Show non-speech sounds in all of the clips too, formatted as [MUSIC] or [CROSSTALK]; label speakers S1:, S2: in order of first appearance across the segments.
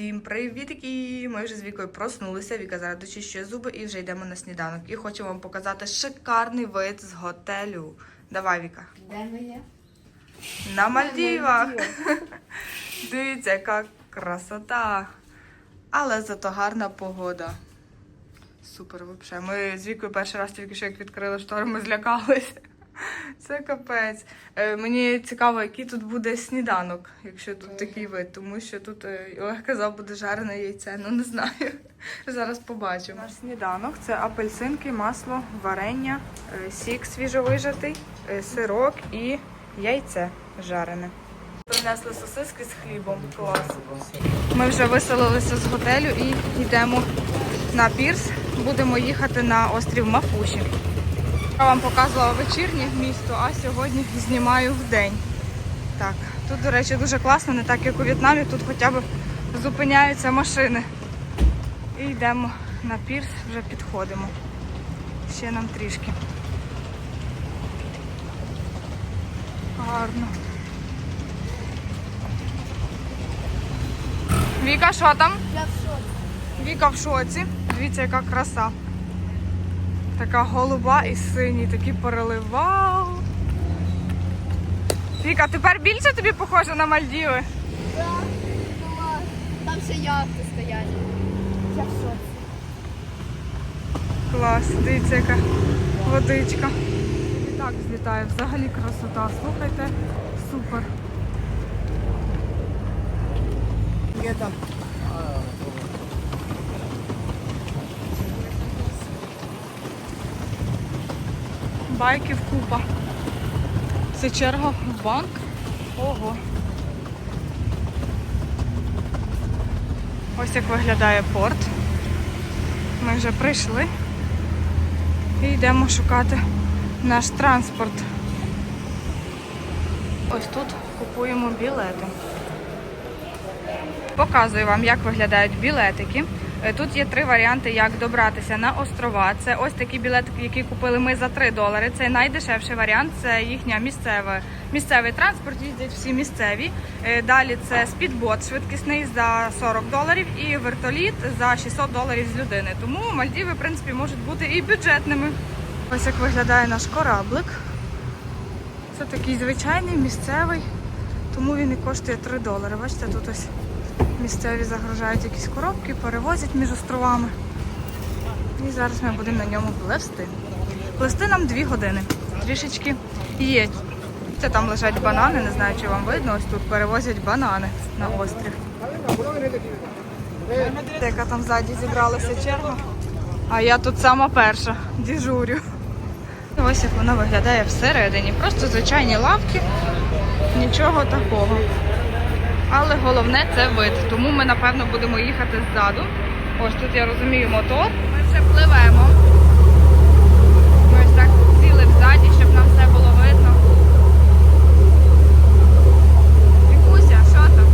S1: Всім привітки! Ми вже з Вікою проснулися. Віка зараз дочищує зуби і вже йдемо на сніданок. І хочу вам показати шикарний вид з готелю. Давай, Віка.
S2: Де ми є?
S1: На Мальдівах. [LAUGHS] Дивіться, яка красота. Але зато гарна погода. Супер, взагалі. Ми з Вікою перший раз тільки що як відкрили штори, ми злякалися. [LAUGHS] Це капець. Е, мені цікаво, який тут буде сніданок, якщо тут такий вид, тому що тут е, Олег казав, буде жарене яйце. Ну не знаю. [LAUGHS] Зараз побачимо. Наш сніданок це апельсинки, масло, варення, е, сік свіжовижатий, е, сирок і яйце жарене. Принесли сосиски з хлібом. Клас. Ми вже виселилися з готелю і йдемо на пірс. Будемо їхати на острів Мафуші. Я вам показувала вечірнє місто, а сьогодні знімаю в день. Так, тут, до речі, дуже класно, не так як у В'єтнамі, тут хоча б зупиняються машини. І йдемо на пірс, вже підходимо. Ще нам трішки. Гарно. Віка, що там?
S2: Я в шоці.
S1: Віка в шоці. Дивіться, яка краса. Така голуба і синій, такі переливи. Вау! Віка, тепер більше тобі похоже на Мальдіви.
S2: Да, клас. Там ще яхти стоять. Я в шоці.
S1: Клас, дивіться, яка водичка. І так злітає. Взагалі красота. Слухайте, супер.
S2: Є там.
S1: Байків купа. Це черга в банк. Ого. Ось як виглядає порт. Ми вже прийшли і йдемо шукати наш транспорт. Ось тут купуємо білети. Показую вам, як виглядають білетики. Е, Тут є три варіанти, як добратися на острова. Це ось такі білетики, які купили ми за 3 долари. Це найдешевший варіант, це їхня місцева, місцевий транспорт, їздять всі місцеві. Е, Далі це спідбот швидкісний за 40 доларів і вертоліт за 600 доларів з людини. Тому Мальдіви, в принципі, можуть бути і бюджетними. Ось як виглядає наш кораблик. Це такий звичайний місцевий, тому він і коштує 3 долари. Бачите, тут ось місцеві загружають якісь коробки, перевозять між островами. І зараз ми будемо на ньому пливсти. Пливсти нам 2 години. Трішечки є. Це там лежать банани, не знаю, чи вам видно. Ось тут перевозять банани на острів. Яка там ззаді зібралася черга. А я тут сама перша діжурю. Ось як вона виглядає всередині. Просто звичайні лавки, нічого такого. Але головне це вид. Тому ми, напевно, будемо їхати ззаду. Ось тут я розумію мотор. Ми вже пливемо. Ми ось так сіли взаді, щоб нам все було видно. Вікуся, що там?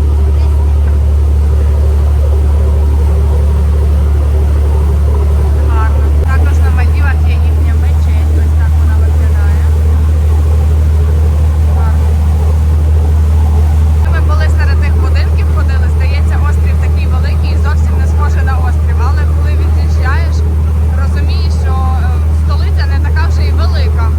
S1: Гарно. Також на Мальдівах є їхня мечеть. Ось так вона виглядає. Гарно. Ми були серед тих будинків, ходили, здається, острів такий великий і зовсім не схожий на острів. Але коли від'їжджаєш, розумієш, що е, столиця не така вже і велика.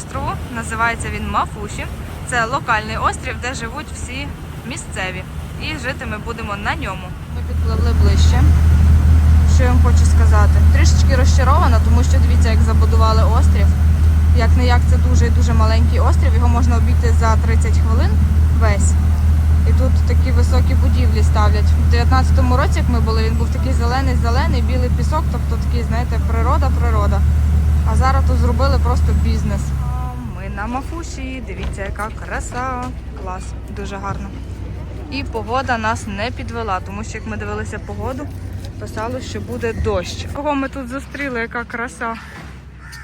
S1: Острову. Називається він Мафуші. Це локальний острів, де живуть всі місцеві. І жити ми будемо на ньому. Ми підпливли ближче. Що я вам хочу сказати? Трішечки розчарована, тому що дивіться, як забудували острів. Як не як це дуже і дуже маленький острів, його можна обійти за 30 хвилин весь. І тут такі високі будівлі ставлять. У 19-му році, як ми були, він був такий зелений, зелений, білий пісок, тобто такий, знаєте, природа, природа. А зараз тут зробили просто бізнес. На Мафуші, дивіться, яка краса. Клас, дуже гарно. І погода нас не підвела, тому що як ми дивилися погоду, писало, що буде дощ. Кого ми тут зустріли, яка краса.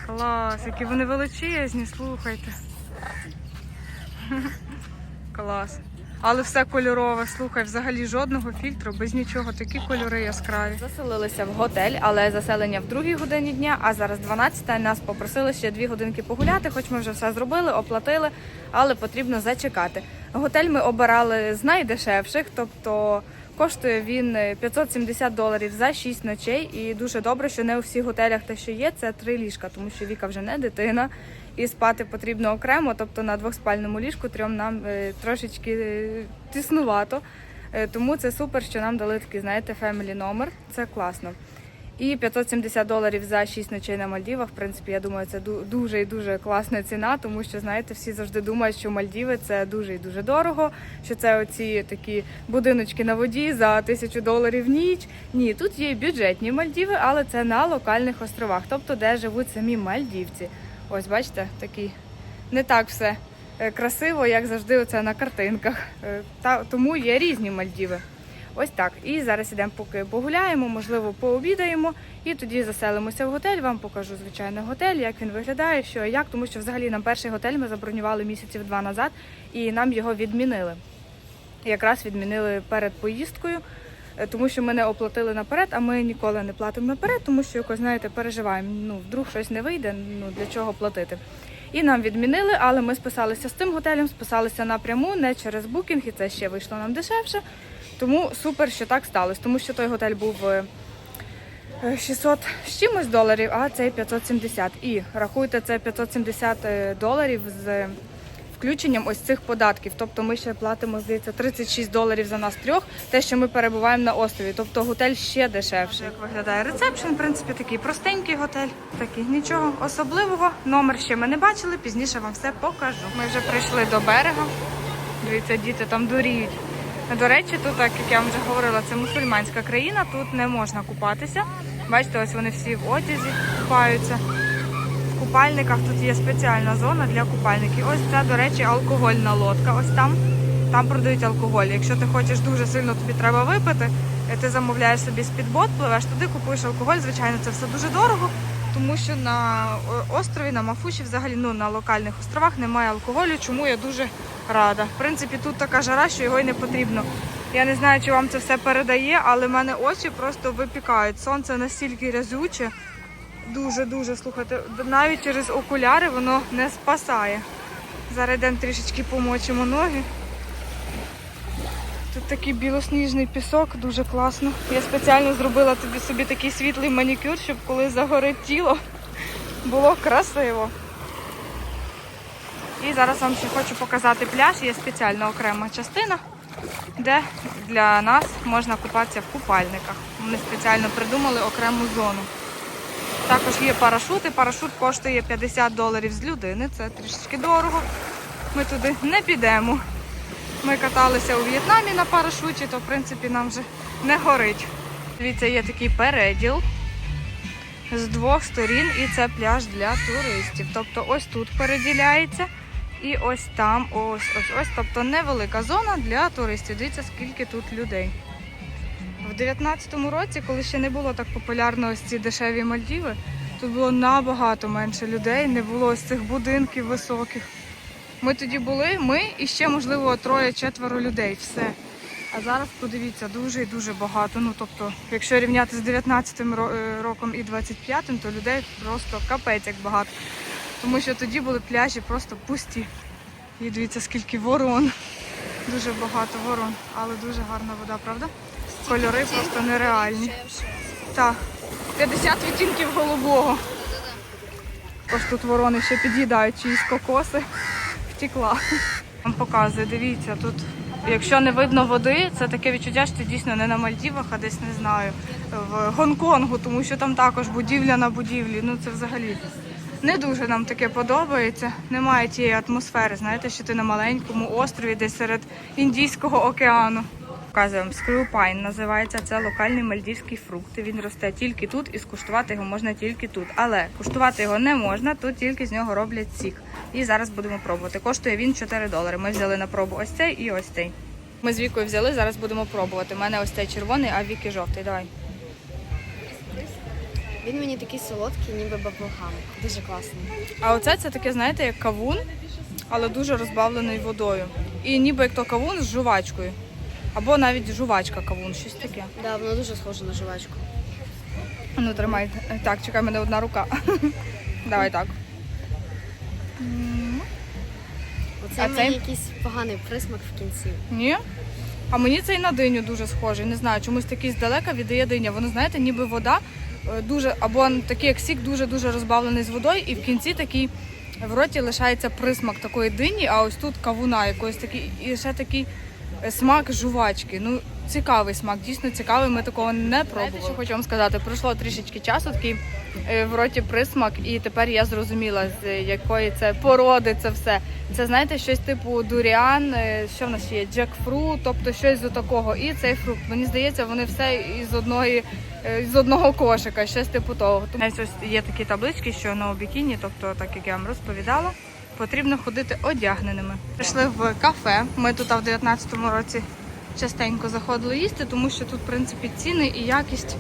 S1: Клас, які вони величезні, слухайте. [LAUGHS] Клас. Але все кольорове, слухай, взагалі жодного фільтру, без нічого, такі кольори яскраві. Заселилися в готель, але заселення в другій годині дня, а зараз 12 Нас попросили ще дві годинки погуляти, хоч ми вже все зробили, оплатили, але потрібно зачекати. Готель ми обирали з найдешевших, тобто коштує він 570 доларів за 6 ночей. І дуже добре, що не у всіх готелях те, що є, це три ліжка, тому що Віка вже не дитина. І спати потрібно окремо, тобто на двохспальному ліжку трьом нам е, трошечки е, тіснувато. Е, Тому це супер, що нам дали такий, знаєте, фемілі номер. Це класно. І 570 доларів за 6 ночей на Мальдівах. В принципі, я думаю, це дуже і дуже класна ціна, тому що знаєте, всі завжди думають, що Мальдіви це дуже і дуже дорого. Що це оці такі будиночки на воді за тисячу доларів ніч. Ні, тут є бюджетні Мальдіви, але це на локальних островах, тобто де живуть самі мальдівці. Ось бачите, такі не так все е, красиво, як завжди, оце на картинках. Е, Та тому є різні Мальдіви. Ось так. І зараз ідемо поки погуляємо, можливо, пообідаємо, і тоді заселимося в готель. Вам покажу звичайно готель, як він виглядає, що і як, тому що взагалі нам перший готель ми забронювали місяців два назад, і нам його відмінили. Якраз відмінили перед поїздкою, тому що ми не оплатили наперед, а ми ніколи не платимо наперед, тому що якось, знаєте, переживаємо. Ну, вдруг щось не вийде, ну для чого платити. І нам відмінили, але ми списалися з цим готелем, списалися напряму, не через букінг, і це ще вийшло нам дешевше. Тому супер, що так сталося, тому що той готель був е, е, 600 з чимось доларів, а цей 570. І рахуйте, це 570 е, доларів з включенням ось цих податків. Тобто ми ще платимо, здається, 36 доларів за нас трьох, те, що ми перебуваємо на острові. Тобто готель ще дешевший. Як виглядає рецепшн, в принципі, такий простенький готель, такий нічого особливого. Номер ще ми не бачили, пізніше вам все покажу. Ми вже прийшли до берега. Дивіться, діти там дуріють. До речі, тут, так як я вам вже говорила, це мусульманська країна, тут не можна купатися. Бачите, ось вони всі в одязі купаються. Купальниках тут є спеціальна зона для купальників. Ось це, до речі, алкогольна лодка. Ось там. Там продають алкоголь. Якщо ти хочеш дуже сильно тобі треба випити, е, ти замовляєш собі спідбот, пливеш туди, купуєш алкоголь. Звичайно, це все дуже дорого, тому що на острові, на Мафуші, взагалі ну, на локальних островах немає алкоголю, чому я дуже рада. В принципі, тут така жара, що його й не потрібно. Я не знаю, чи вам це все передає, але в мене очі просто випікають. Сонце настільки рязюче. Дуже-дуже, слухайте, навіть через окуляри воно не спасає. Зараз йдемо трішечки помочимо ноги. Тут такий білосніжний пісок, дуже класно. Я спеціально зробила тобі собі такий світлий манікюр, щоб коли загорить тіло, було красиво. І зараз вам ще хочу показати пляж. Є спеціальна окрема частина, де для нас можна купатися в купальниках. Вони спеціально придумали окрему зону. Також є парашути. Парашут коштує 50 доларів з людини. Це трішечки дорого. Ми туди не підемо. Ми каталися у В'єтнамі на парашуті, то в принципі нам вже не горить. Дивіться, є такий переділ з двох сторін, і це пляж для туристів. Тобто ось тут переділяється. І ось там, ось, ось, ось. Тобто невелика зона для туристів. Дивіться, скільки тут людей. В 19-му році, коли ще не було так популярно ось ці дешеві Мальдіви, тут було набагато менше людей, не було ось цих будинків високих. Ми тоді були, ми і ще, можливо, троє-четверо людей. Все. А зараз подивіться, дуже і дуже багато. Ну, тобто, якщо рівняти з 19-м е, роком і 25-м, то людей просто капець як багато. Тому що тоді були пляжі просто пусті. І дивіться, скільки ворон. Дуже багато ворон, але дуже гарна вода, правда? Кольори просто нереальні. Так. 50 відтінків голубого. Ось тут ворони ще під'їдають чиїсь кокоси. Втекла. Вам показую, дивіться, тут, якщо не видно води, це таке відчуття, що ти дійсно не на Мальдівах, а десь не знаю, в Гонконгу, тому що там також будівля на будівлі. Ну це взагалі не дуже нам таке подобається. Немає тієї атмосфери, знаєте, що ти на маленькому острові, десь серед Індійського океану. Показую вам скрюпайн називається. Це локальний мальдівський фрукт. Він росте тільки тут і скуштувати його можна тільки тут. Але куштувати його не можна, тут тільки з нього роблять сік. І зараз будемо пробувати. Коштує він 4 долари. Ми взяли на пробу ось цей і ось цей. Ми з Вікою взяли, зараз будемо пробувати. У мене ось цей червоний, а Віки жовтий. Давай.
S2: Він мені такий солодкий, ніби баблгам. Дуже класний.
S1: А оце це таке, знаєте, як кавун, але дуже розбавлений водою. І ніби як то кавун з жувачкою. Або навіть жувачка кавун, щось таке.
S2: Да, воно дуже схоже на жувачку.
S1: Ну, тримай. Так, чекай, мене одна рука. [LAUGHS] Давай так.
S2: Оце
S1: А цей?
S2: якийсь поганий присмак в кінці.
S1: Ні? А мені цей на диню дуже схожий. Не знаю, чомусь такий здалека віддає диня. Воно, знаєте, ніби вода е, дуже, або такий як сік дуже-дуже розбавлений з водою, і в кінці такий в роті лишається присмак такої дині, а ось тут кавуна якоїсь такий, і ще такий смак жувачки. Ну, цікавий смак, дійсно цікавий. Ми такого не пробували. Що хочу вам сказати, пройшло трішечки часу, такий е, в роті присмак, і тепер я зрозуміла, з якої це породи це все. Це знаєте, щось типу дуріан, е, що в нас ще є, джекфрут, тобто щось з такого. І цей фрукт. Мені здається, вони все із одної е, з одного кошика, щось типу того. Тому ось є такі таблички, що на бікіні, тобто, так як я вам розповідала, потрібно ходити одягненими. Прийшли в кафе. Ми тут в 19-му році частенько заходили їсти, тому що тут, в принципі, ціни і якість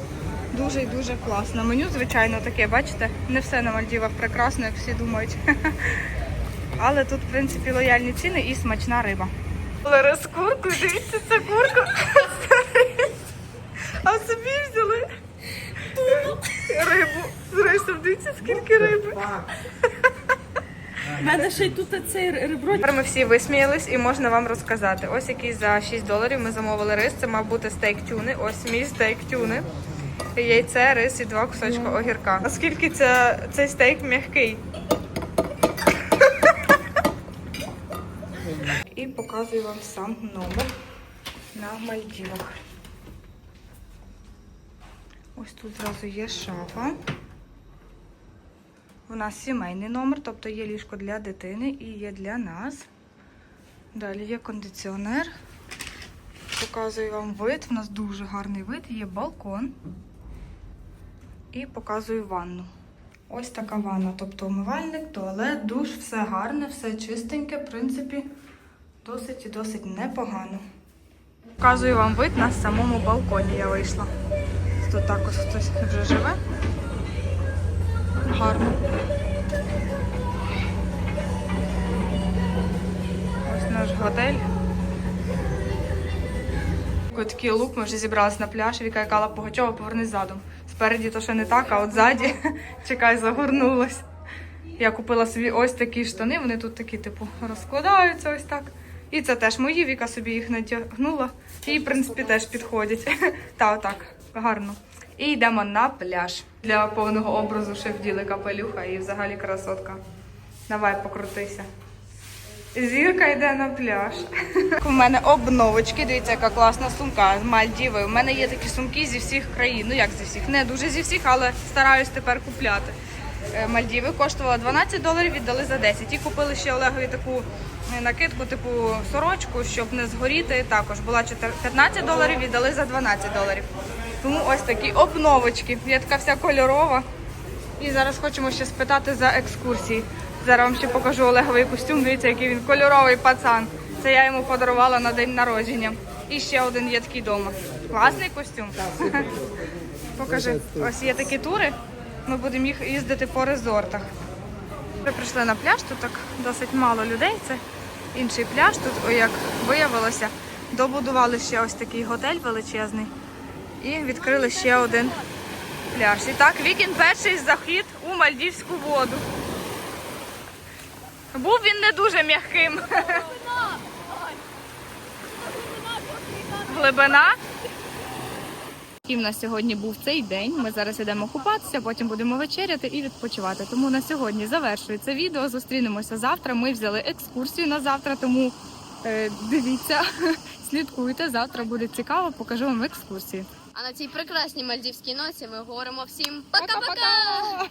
S1: дуже і дуже класна. Меню, звичайно, таке, бачите, не все на Мальдівах прекрасно, як всі думають. [LAUGHS] Але тут, в принципі, лояльні ціни і смачна риба. З дивіться, це курка. А собі взяли рибу з рисом. Дивіться, скільки риби.
S3: У мене ще й тут цей ребро.
S1: Тепер ми всі висміялись і можна вам розказати. Ось який за 6 доларів ми замовили рис. Це мав бути стейк тюни. Ось мій стейк тюни. Яйце, рис і два кусочка огірка. Наскільки це, цей стейк м'який? І показую вам сам номер на Мальдівах. Ось тут зразу є шафа. У нас сімейний номер, тобто є ліжко для дитини і є для нас. Далі є кондиціонер. Показую вам вид. У нас дуже гарний вид. Є балкон. І показую ванну. Ось така ванна, тобто умивальник, туалет, душ, все гарне, все чистеньке, в принципі, досить і досить непогано. Показую вам вид на самому балконі. Я вийшла. Тут також хтось вже живе. Гарно. Ось наш готель. Такий лук, ми вже зібралися на пляж. Віка кала Пугачова, повернись задом. Спереді то ще не так, а от ззаді, [LAUGHS] чекай, загорнулась. Я купила собі ось такі штани, вони тут такі, типу, розкладаються ось так. І це теж мої, Віка собі їх натягнула. І, в принципі, теж підходять. [LAUGHS] Та отак, гарно. І йдемо на пляж. Для повного образу ще вділи капелюха і взагалі красотка. Давай покрутися. Зірка йде на пляж. У мене обновочки. Дивіться, яка класна сумка з Мальдіви. У мене є такі сумки зі всіх країн. Ну як зі всіх? Не дуже зі всіх, але стараюсь тепер купляти. Е, Мальдіви коштувала 12 доларів, віддали за 10. І купили ще Олегові таку е, накидку, типу сорочку, щоб не згоріти. Також була 4 15 доларів, віддали за 12 доларів. Тому ось такі обновочки. Я така вся кольорова. І зараз хочемо ще спитати за екскурсії. Зараз вам ще покажу Олеговий костюм. Дивіться, який він кольоровий пацан. Це я йому подарувала на день народження. І ще один є такий вдома. Класний костюм. [LAUGHS] Покажи. Ось є такі тури. Ми будемо їх їздити по резортах. Ми прийшли на пляж, тут так досить мало людей. Це інший пляж. Тут, як виявилося, добудували ще ось такий готель величезний. І відкрили ще один пляж. І так, вікін перший захід у Мальдівську воду. Був він не дуже м'яким. Глибина. І в нас сьогодні був цей день. Ми зараз йдемо купатися, потім будемо вечеряти і відпочивати. Тому на сьогодні завершується відео. Зустрінемося завтра. Ми взяли екскурсію на завтра, тому е, дивіться, [LAUGHS] слідкуйте. Завтра буде цікаво. Покажу вам екскурсію.
S2: А на цій прекрасній мальдівській ноці ми говоримо всім
S1: пока-пока!